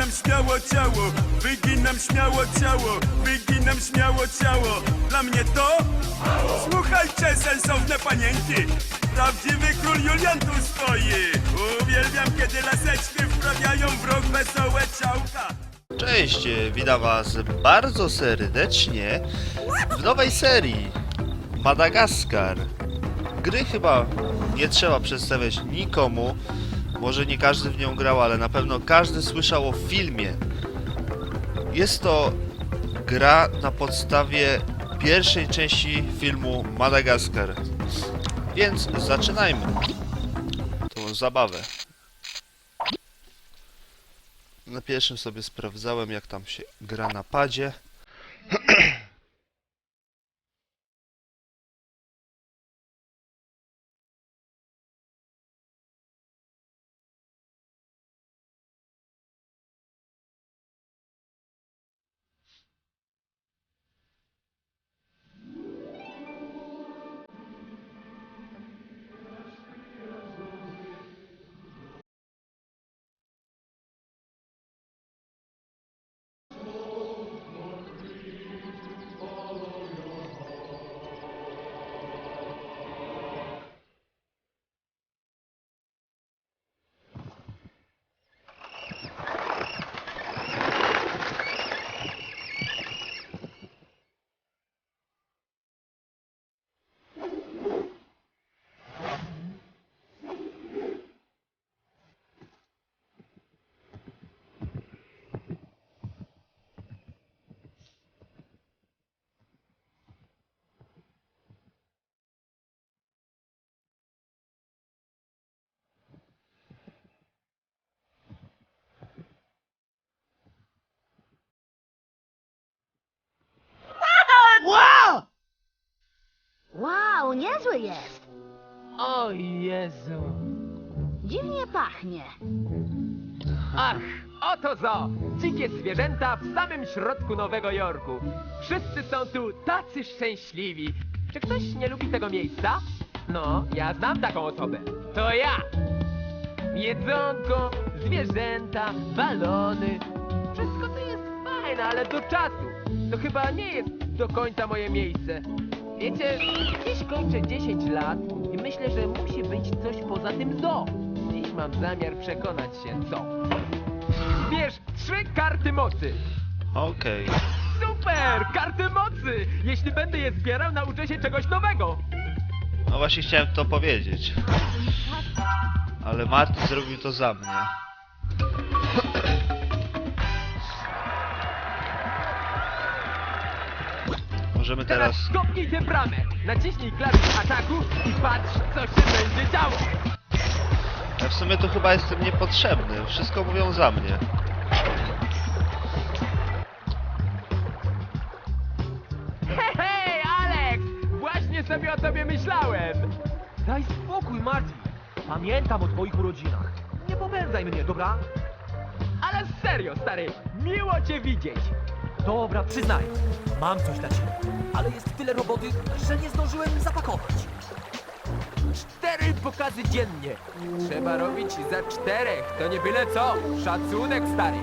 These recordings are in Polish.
śmiało ciało, wyginam śmiało ciało, wyginam śmiało ciało. Dla mnie to. Słuchajcie, sensowne panienki, prawdziwy król Julian tu stoi. Uwielbiam, kiedy laseczki wprawiają w rok wesołe ciałka. Cześć, witam was bardzo serdecznie w nowej serii Madagaskar. Gry chyba nie trzeba przedstawiać nikomu. Może nie każdy w nią grał, ale na pewno każdy słyszał o filmie. Jest to gra na podstawie pierwszej części filmu Madagaskar. Więc zaczynajmy tą zabawę. Na pierwszym sobie sprawdzałem, jak tam się gra na padzie. niezły jest. O Jezu! Dziwnie pachnie. Ach, oto zo! Dzikie zwierzęta w samym środku Nowego Jorku. Wszyscy są tu tacy szczęśliwi. Czy ktoś nie lubi tego miejsca? No, ja znam taką osobę. To ja! Jedzonko, zwierzęta, balony. Wszystko to jest fajne, ale do czasu. To chyba nie jest do końca moje miejsce. Wiecie, dziś kończę 10 lat i myślę, że musi być coś poza tym zoo. Dziś mam zamiar przekonać się, co. Bierz trzy karty mocy. Okej. Super! Karty mocy! Jeśli będę je zbierał, nauczę się czegoś nowego. No właśnie chciałem to powiedzieć. Ale Marty zrobił to za mnie. Możemy Teraz teraz... kopnij tę bramę. Naciśnij klawisz ataku i patrz, co się będzie działo. Ja w sumie to chyba jestem niepotrzebny. Wszystko mówią za mnie. Hej, hej, Alex! Właśnie sobie o tobie myślałem. Daj spokój, Marty. Pamiętam o twoich urodzinach. Nie popędzaj mnie, dobra? Ale serio, stary, miło cię widzieć. Dobra, przyznaj. Mam coś dla ciebie. Ale jest tyle roboty, że nie zdążyłem zapakować. Cztery pokazy dziennie. Trzeba robić za czterech, to nie byle co. Szacunek, stary.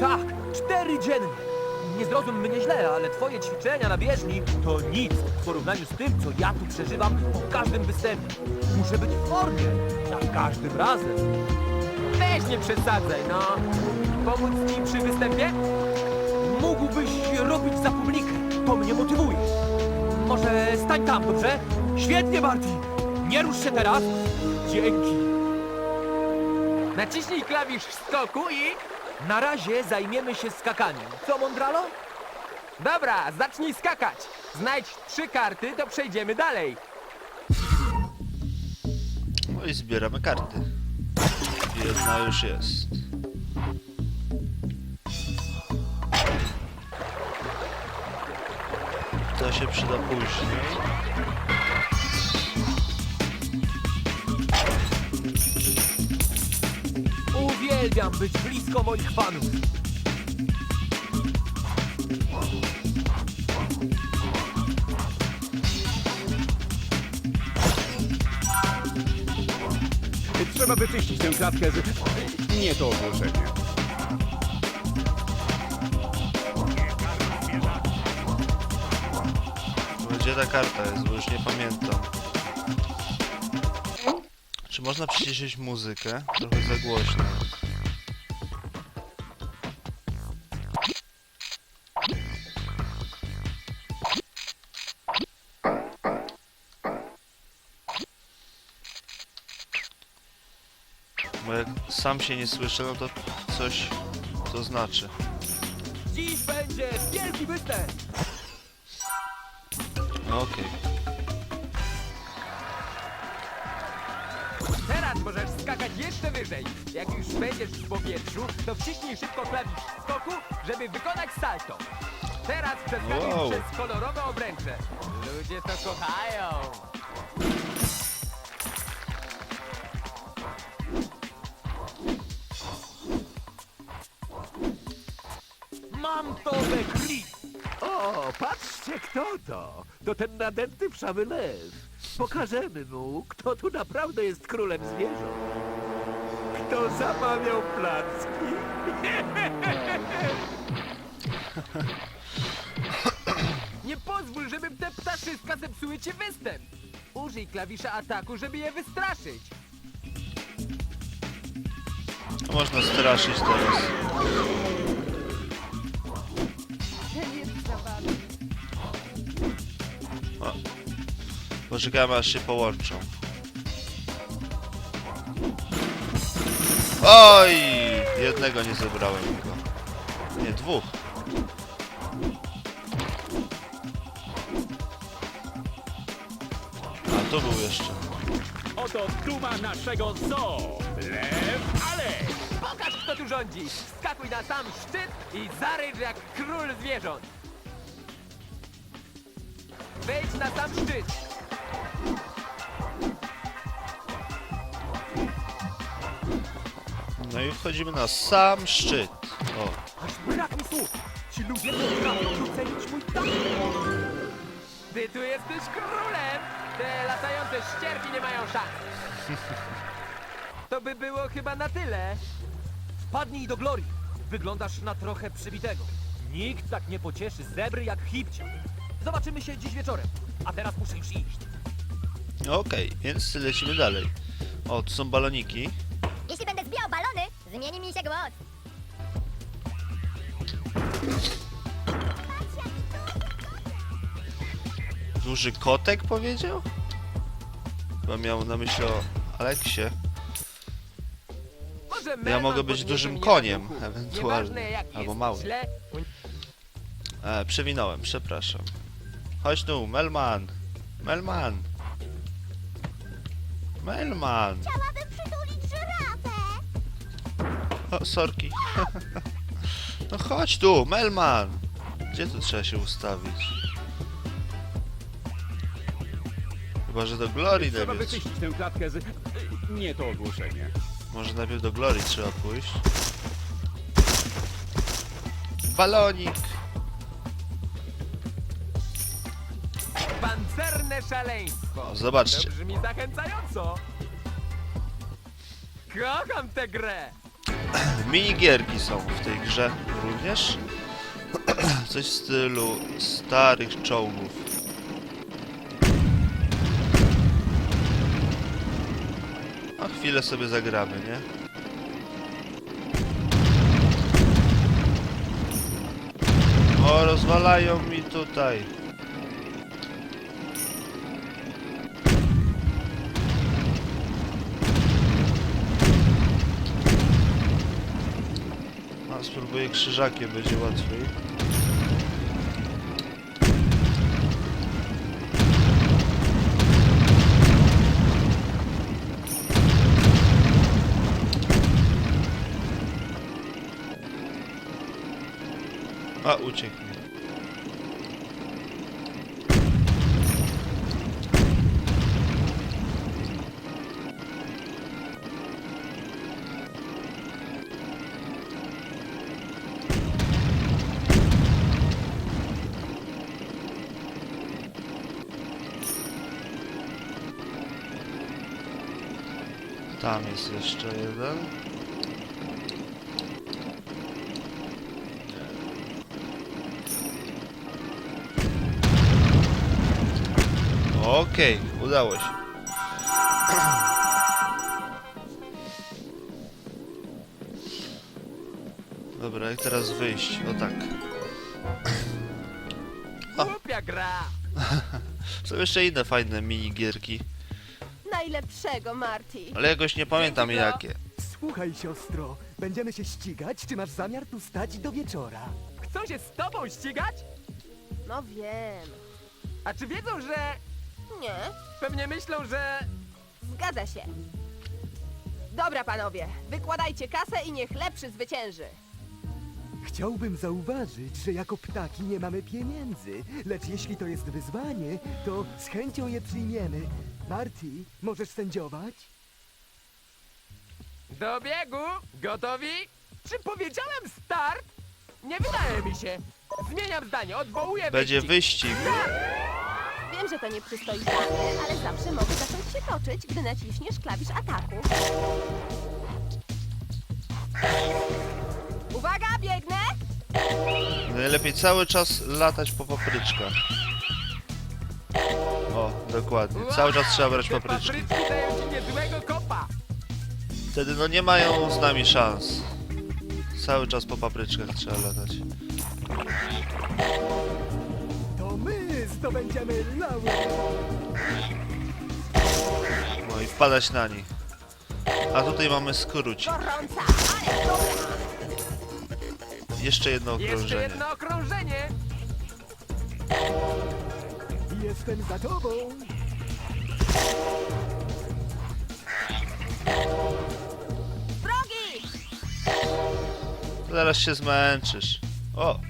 Tak, cztery dziennie. Nie zrozum mnie źle, ale twoje ćwiczenia na bieżni to nic w porównaniu z tym, co ja tu przeżywam po każdym występie. Muszę być w formie, jak każdym razem. Weź nie przesadzaj, no. Pomóc ci przy występie? Mógłbyś robić za publikę, to mnie motywuje. Może stań tam, dobrze? Świetnie, Marty. Nie rusz się teraz. Dzięki. Naciśnij klawisz skoku i... Na razie zajmiemy się skakaniem. Co, Mondralo? Dobra, zacznij skakać. Znajdź trzy karty, to przejdziemy dalej. No i zbieramy karty. Jedna już jest. To się przyda później. Uwielbiam być blisko moich fanów. Trzeba wyczyścić tę klatkę z... Nie to ogłoszenie. Gdzie ta karta jest, bo już nie pamiętam. Czy można przyciszyć muzykę? Trochę za głośno. Bo jak sam się nie słyszę, no to coś to znaczy. Dziś będzie wielki występ. No Okej. Teraz możesz skakać jeszcze wyżej. Jak już będziesz w powietrzu, to wciśnij szybko klawisz skoku, żeby wykonać salto. Teraz przeskakuj Wow. przez kolorowe obręcze. Ludzie to kochają. Mam to we krwi. O, patrzcie kto to! To ten nadęty pszawy lew. Pokażemy mu, kto tu naprawdę jest królem zwierząt. Kto zamawiał placki? Nie pozwól, żeby te ptaszyska zepsuły ci występ. Użyj klawisza ataku, żeby je wystraszyć. Można straszyć teraz. Poczekamy aż się połączą. Oj! Jednego nie zebrałem go. Nie, dwóch. A tu był jeszcze. Oto duma naszego zoo. Lew Alek. Pokaż, kto tu rządzi. Skakuj na sam szczyt i zarycz jak król zwierząt. Wejdź na sam szczyt. No i wchodzimy na sam szczyt. O, Aż brak mi słów. Ci ludzie potrafią docenić mój talent. Ty tu jesteś królem. Te latające ścierki nie mają szans. To by było chyba na tyle. Wpadnij do glorii. Wyglądasz na trochę przybitego. Nikt tak nie pocieszy zebry jak hipcia. Zobaczymy się dziś wieczorem. A teraz muszę już iść. Okej, więc lecimy dalej. O, tu są baloniki. Jeśli będę zbijał balony, zmieni mi się głos. Duży kotek powiedział? Chyba miał na myśli o Aleksie. Ja mogę być dużym koniem, ewentualnie. Albo małym. E, przewinąłem, przepraszam. Chodź tu, Melman! Melman! Melman! Chciałabym przytulić żyrafę. O, sorki. no chodź tu, Melman! Gdzie tu trzeba się ustawić? Chyba, że do Glory Trzeba najpierw. wyczyścić tę klatkę z... Nie to ogłoszenie. Może najpierw do Glory trzeba pójść. Balonik! Szaleństwo. Zobaczcie. To brzmi zachęcająco. Kocham tę grę. Minigierki są w tej grze również. Coś w stylu starych czołgów. A chwilę sobie zagramy, nie? O, rozwalają mi tutaj. A, spróbuję krzyżakiem, będzie łatwiej. A, uciekł jest jeszcze jeden. Okej, udało się. Dobra, jak teraz wyjść? O tak. Głupia gra! Są jeszcze inne fajne minigierki, Najlepszego, Marty. ale jakoś nie pamiętam Dzięki, jakie. Słuchaj, siostro, będziemy się ścigać, czy masz zamiar tu stać do wieczora? Chcą się z tobą ścigać? No wiem. A czy wiedzą, że... Nie, Pewnie myślą, że... zgadza się. Dobra, panowie, wykładajcie kasę i niech lepszy zwycięży. Chciałbym zauważyć, że jako ptaki nie mamy pieniędzy, lecz jeśli to jest wyzwanie, to z chęcią je przyjmiemy. Marty, możesz sędziować? Do biegu! Gotowi? Czy powiedziałem start? Nie wydaje mi się. Zmieniam zdanie, odwołuję Będzie wyścig. wyścig. Wiem, że to nie przystoi panie, ale zawsze mogę zacząć się toczyć, gdy naciśniesz klawisz ataku. Uwaga, biegnę! Najlepiej cały czas latać po papryczkach. Dokładnie. Cały czas trzeba brać Te papryczki. papryczki dają ci niezłego kopa. Wtedy no nie mają z nami szans. Cały czas po papryczkach trzeba latać. To my zdobędziemy laurę! No i wpadać na nich. A tutaj mamy skróci. Gorąca, ale dobra! Jeszcze jedno Jeszcze okrążenie. jedno okrążenie. Jestem za tobą! Drogi! Zaraz się zmęczysz. O,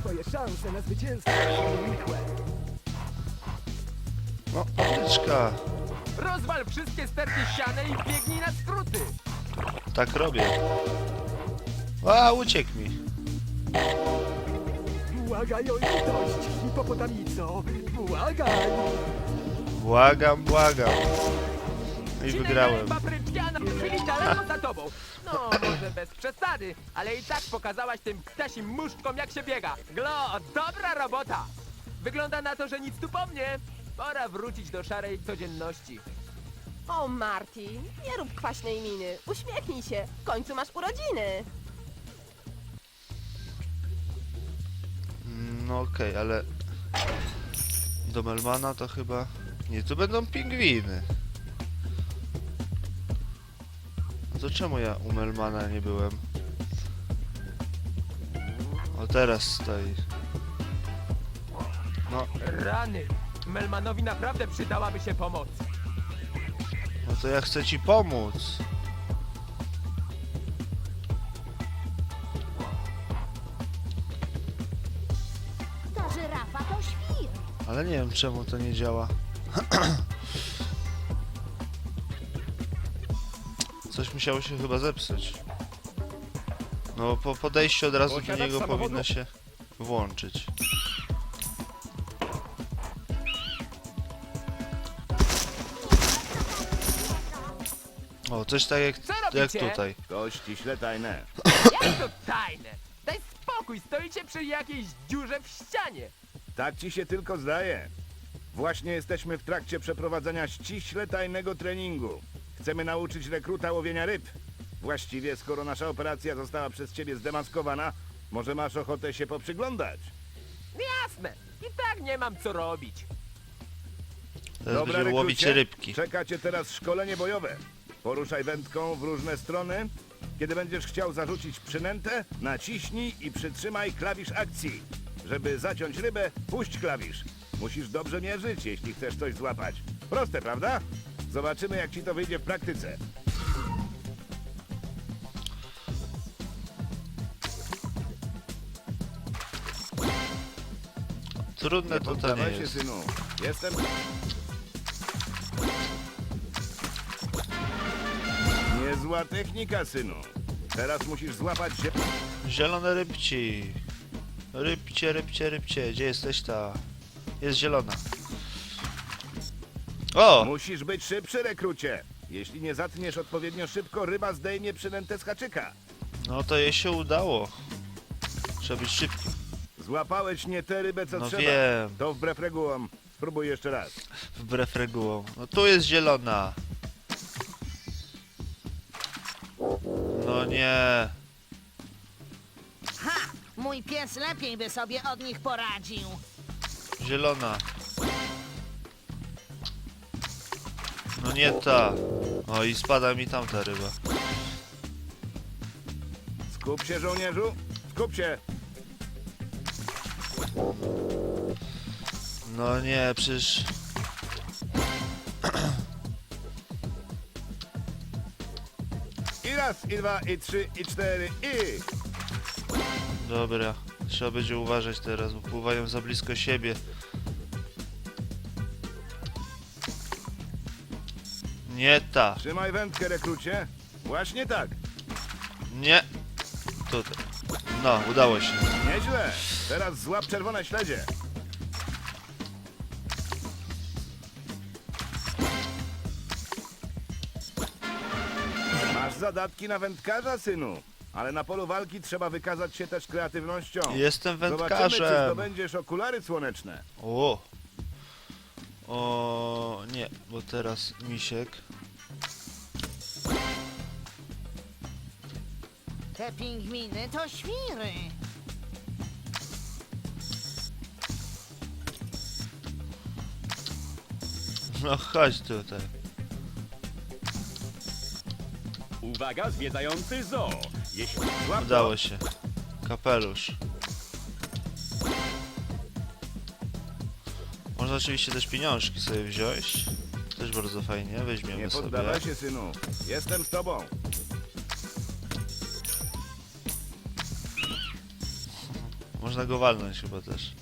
Twoje szanse na zwycięstwo są nikłe. no papryczka. Rozwal wszystkie sterty ściany i biegnij na skróty. Tak robię. A, uciekł mi. Błagaj o litość, hipopotamico! Błagaj! Błagam, błagam. I wygrałem. za tobą. No, może bez przesady, ale i tak pokazałaś tym ptasim muszczkom, jak się biega. Glo, dobra robota. Wygląda na to, że nic tu po mnie. Pora wrócić do szarej codzienności. O, Marty, nie rób kwaśnej miny. Uśmiechnij się, w końcu masz urodziny. No okej, ale... Do Melmana to chyba... Nie, tu będą pingwiny. No to czemu ja u Melmana nie byłem? O, teraz stoi. No, Rany. Melmanowi naprawdę przydałaby się pomoc. no to ja chcę ci pomóc. Ale nie wiem czemu to nie działa. Coś musiało się chyba zepsuć. No po podejściu od razu do niego powinno się włączyć. O, coś tak jak, Co jak robicie? tutaj. To ściśle tajne. Jak to tajne? Daj spokój, stoicie przy jakiejś dziurze w ścianie. Tak ci się tylko zdaje. Właśnie jesteśmy w trakcie przeprowadzenia ściśle tajnego treningu. Chcemy nauczyć rekruta łowienia ryb. Właściwie, skoro nasza operacja została przez ciebie zdemaskowana, może masz ochotę się poprzyglądać. Jasne. I tak nie mam co robić. Teraz będziemy łowić rekrucie, rybki. Czeka cię teraz szkolenie bojowe. Poruszaj wędką w różne strony. Kiedy będziesz chciał zarzucić przynętę, naciśnij i przytrzymaj klawisz akcji. Żeby zaciąć rybę, puść klawisz. Musisz dobrze mierzyć, jeśli chcesz coś złapać. Proste, prawda? Zobaczymy, jak ci to wyjdzie w praktyce. Trudne to to nie Poddawaj się, jest. synu. Jestem... Niezła technika, synu. Teraz musisz złapać się... Zielone rybci. Rybcie, rybcie, rybcie. Gdzie jesteś ta? Jest zielona. O! Musisz być szybszy, rekrucie. Jeśli nie zatniesz odpowiednio szybko, ryba zdejmie przynętę z haczyka. No to jej się udało. Trzeba być szybki. Złapałeś nie tę rybę, co No trzeba. wiem. To wbrew regułom. Spróbuj jeszcze raz. Wbrew regułom. No tu jest zielona. No nie. Mój pies lepiej by sobie od nich poradził. Zielona. No nie ta. O i spada mi tamta ryba. Skup się, żołnierzu. Skup się. No nie, przecież... I raz, i dwa, i trzy, i cztery, i... Dobra. Trzeba będzie uważać teraz, bo pływają za blisko siebie. Nie ta. Trzymaj wędkę, rekrucie. Właśnie tak. Nie. Tutaj. No, udało się. Nieźle. Teraz złap czerwone śledzie. Masz zadatki na wędkarza, synu. Ale na polu walki trzeba wykazać się też kreatywnością. Jestem Zobaczymy, czy wędkarzem. zdobędziesz okulary słoneczne. O. O nie, bo teraz misiek. Te pingwiny to świry. No chodź tutaj. Uwaga, zwiedzający zoo. To. Udało się. Kapelusz. Można oczywiście też pieniążki sobie wziąć. Też bardzo fajnie, weźmiemy Nie sobie. poddawaj się, synu. Jestem z tobą. Można go walnąć chyba też.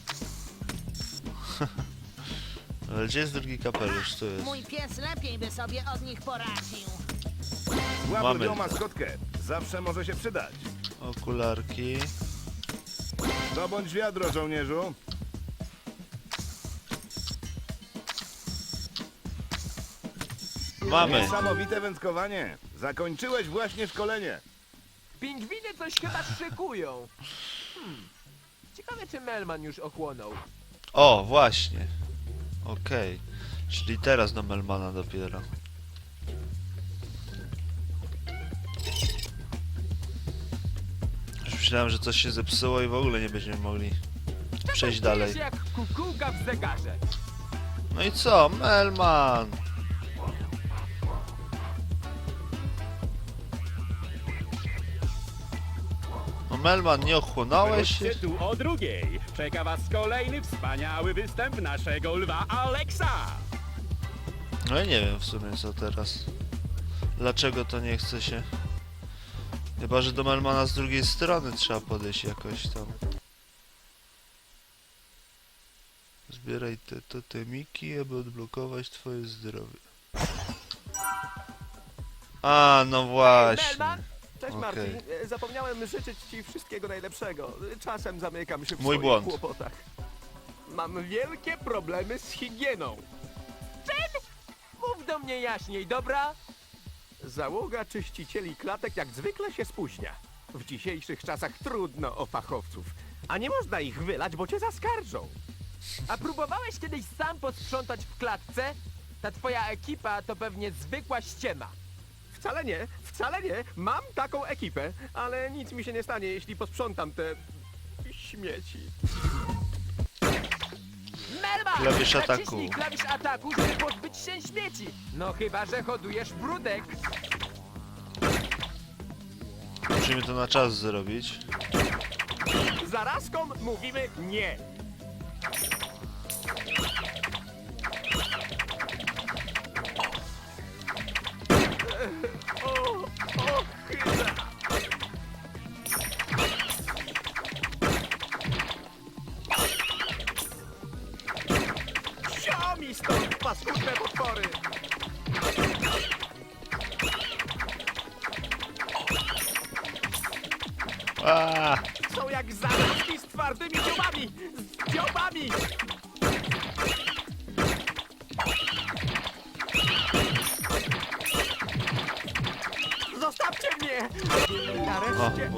Ale gdzie jest drugi kapelusz? Tu jest. Mój pies lepiej by sobie od nich poradził. Złap Mamy. lwią maskotkę. Zawsze może się przydać. Okularki. Dobądź wiadro, żołnierzu. Mamy. Niesamowite wędkowanie. Zakończyłeś właśnie szkolenie. Pingwiny coś chyba szykują. Hmm. Ciekawe, czy Melman już ochłonął. O, właśnie. Okej. Czyli teraz do Melmana dopiero. Myślałem, że coś się zepsuło i w ogóle nie będziemy mogli przejść dalej. Czujesz jak kukułka w zegarze. No i co? Melman! No Melman, nie ochłonąłeś wróćcie tu o drugiej. Czeka was kolejny wspaniały występ naszego lwa Alexa. No ja nie wiem w sumie co teraz. Dlaczego to nie chce się? Chyba, że do Melmana z drugiej strony trzeba podejść jakoś tam. Zbieraj te totemiki, aby odblokować twoje zdrowie. A, no właśnie. Melman? Cześć Okej. Martin, E, zapomniałem życzyć Ci wszystkiego najlepszego. Czasem zamykam się w Mój swoich błąd. kłopotach. Mam wielkie problemy z higieną. Mów do mnie jaśniej, dobra? Załoga czyścicieli klatek jak zwykle się spóźnia. W dzisiejszych czasach trudno o fachowców. A nie można ich wylać, bo cię zaskarżą. A próbowałeś kiedyś sam posprzątać w klatce? Ta twoja ekipa to pewnie zwykła ściema. Wcale nie, wcale nie. Mam taką ekipę, ale nic mi się nie stanie, jeśli posprzątam te śmieci. Melman! Klawisz ataku. Naciśnij klawisz ataku, żeby pozbyć się śmieci. No chyba, że hodujesz brudek. Musimy to na czas zrobić. Zarazkom mówimy nie.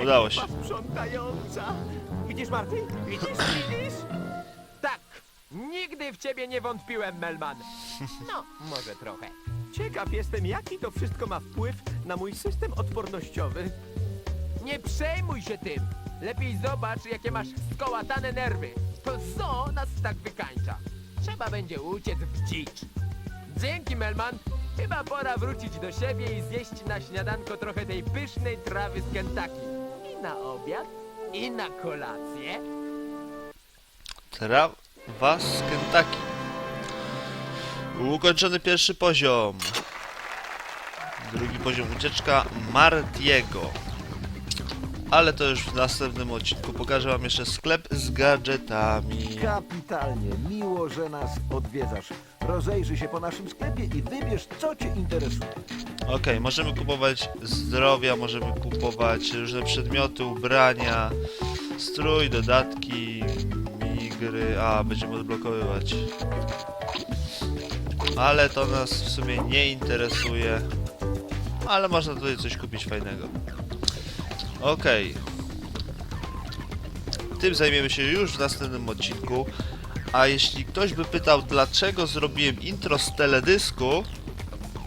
Udało się. Widzisz, Marty? Widzisz, widzisz? Tak, nigdy w ciebie nie wątpiłem, Melman. No, może trochę. Ciekaw jestem, jaki to wszystko ma wpływ na mój system odpornościowy. Nie przejmuj się tym. Lepiej zobacz, jakie masz skołatane nerwy. To co nas tak wykańcza? Trzeba będzie uciec w dzicz. Dzięki, Melman. Chyba pora wrócić do siebie i zjeść na śniadanko trochę tej pysznej trawy z Kentucky. I na obiad, i na kolację. Trawa z Kentucky. Ukończony pierwszy poziom. Drugi poziom ucieczka Martiego. Ale to już w następnym odcinku. Pokażę wam jeszcze sklep z gadżetami. Kapitalnie, miło, że nas odwiedzasz. Rozejrzyj się po naszym sklepie i wybierz, co cię interesuje. Okej, możemy kupować zdrowia, możemy kupować różne przedmioty, ubrania, strój, dodatki, minigry, a będziemy odblokowywać. Ale to nas w sumie nie interesuje. Ale można tutaj coś kupić fajnego. Okej. Tym zajmiemy się już w następnym odcinku. A jeśli ktoś by pytał, dlaczego zrobiłem intro z teledysku,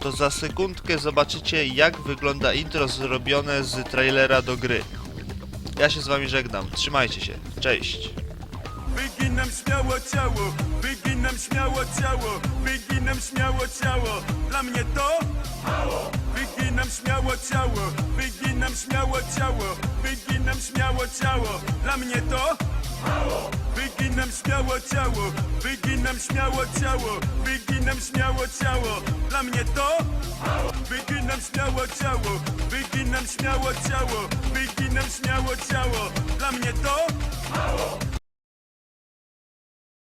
to za sekundkę zobaczycie jak wygląda intro zrobione z trailera do gry. Ja się z wami żegnam, trzymajcie się, cześć! Śmiało ciało, śmiało ciało, śmiało ciało. Dla mnie to mało. Śmiało ciało, śmiało ciało, śmiało ciało. Dla mnie to. Wyginam śmiało ciało, wyginam śmiało ciało, wyginam śmiało ciało. Dla mnie to. Wyginam śmiało ciało, wyginam śmiało ciało, wyginam śmiało ciało. Dla mnie to.